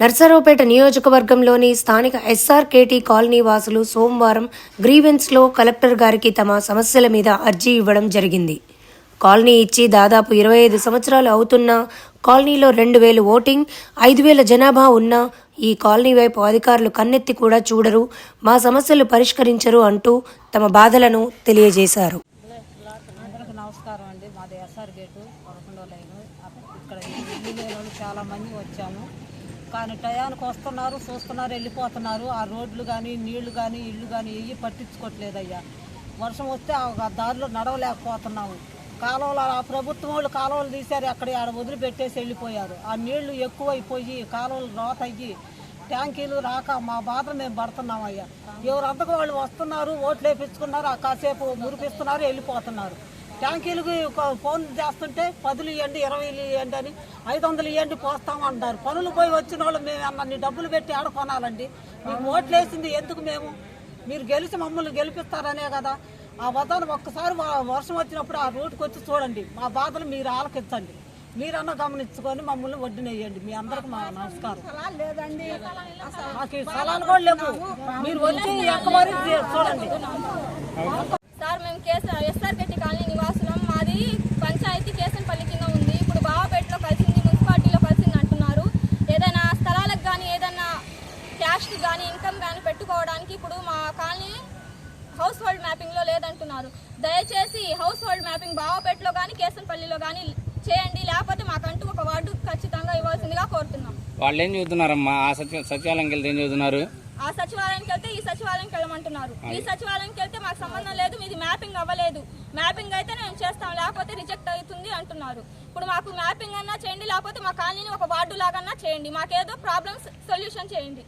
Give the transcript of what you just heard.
నర్సరావుపేట నియోజకవర్గంలోని స్థానిక SRKT colony వాసులు సోమవారం గ్రీవెన్స్లో కలెక్టర్ గారికి తమ సమస్యల మీద అర్జీ ఇవ్వడం జరిగింది. కాలనీ ఇచ్చి దాదాపు ఇరవై ఐదు సంవత్సరాలు అవుతున్నా కాలనీలో రెండు వేలు ఓటింగ్ ఐదు వేల జనాభా ఉన్న ఈ కాలనీ వైపు అధికారులు కన్నెత్తి కూడా చూడరు మా సమస్యలు పరిష్కరించరు అంటూ తమ బాధలను తెలియజేశారు. నమస్కారం అండి. మాది ఎస్ఆర్ గేటు పదకొండో లైన్. ఇక్కడ చాలా మంది వచ్చాము. కానీ టయానికి వస్తున్నారు చూస్తున్నారు వెళ్ళిపోతున్నారు. ఆ రోడ్లు కానీ నీళ్ళు కానీ ఇల్లు కానీ ఏవి పట్టించుకోవట్లేదయ్యా వర్షం వస్తే ఆ దారిలో నడవలేకపోతున్నాము. కాలువలు ఆ ప్రభుత్వం వాళ్ళు కాలువలు తీశారు అక్కడ ఆడ వదిలిపెట్టేసి వెళ్ళిపోయారు. ఆ నీళ్ళు ఎక్కువైపోయి కాలువలు రోత అయ్యి ట్యాంకీలు రాక మా బాధ మేము పడుతున్నాం అయ్యా ఎవరంతకు వాళ్ళు వస్తున్నారు ఓట్లు వేపించుకున్నారు ఆ కాసేపు మురిపిస్తున్నారు వెళ్ళిపోతున్నారు. ట్యాంకీలకు ఒక ఫోన్ చేస్తుంటే పదులు ఇవ్వండి ఇరవై ఇవ్వండి అని ఐదు వందలు ఇవ్వండి పోస్తామంటారు పనులు పోయి వచ్చిన వాళ్ళు మేము అన్ని డబ్బులు పెట్టి ఆడ కొనాలండి? మీకు ఓట్లు వేసింది ఎందుకు మేము? మీరు గెలిచి మమ్మల్ని గెలిపిస్తారనే కదా. ఆ వదాన్ని ఒక్కసారి వర్షం వచ్చినప్పుడు ఆ రూట్కి వచ్చి చూడండి. మా బాధలు మీరు ఆలకించండి. మీరన్నా గమనించుకొని మమ్మల్ని వడ్డీనేయండి. మీ అందరికి మా నమస్కారం. మాకు ఈ స్థలాలు కూడా లేవు. మీరు వచ్చి ఎక్కమని చూడండి. సార్ మేము కేసు కానీ ఇన్కమ్ కానీ పెట్టుకోవడానికి ఇప్పుడు మా కాలనీ హౌస్ హోల్డ్ మ్యాపింగ్లో లేదంటున్నారు. దయచేసి హౌస్ హోల్డ్ మ్యాపింగ్ బావాపేటలో కానీ కేసనపల్లిలో కానీ చేయండి. లేకపోతే మాకంటూ ఒక వార్డు ఖచ్చితంగా ఇవ్వాల్సిందిగా కోరుతున్నాం. వాళ్ళు ఏం చదువుతున్నారమ్మా ఆ సచివ సచివాలయంకి వెళ్తే ఏం చదువుతున్నారు ఆ సచివాలయానికి వెళ్తే ఈ సచివాలయానికి వెళ్ళమంటున్నారు. ఈ సచివాలయానికి వెళ్తే మాకు సంబంధం లేదు మీది మ్యాపింగ్ అవ్వలేదు. మ్యాపింగ్ అయితే మేము చేస్తాం లేకపోతే రిజెక్ట్ అవుతుంది అంటున్నారు. ఇప్పుడు మాకు మ్యాపింగ్ అన్నా చేయండి లేకపోతే మా కాలనీని ఒక వార్డు లాగన్నా చేయండి. మాకేదో ప్రాబ్లమ్స్ సొల్యూషన్ చేయండి.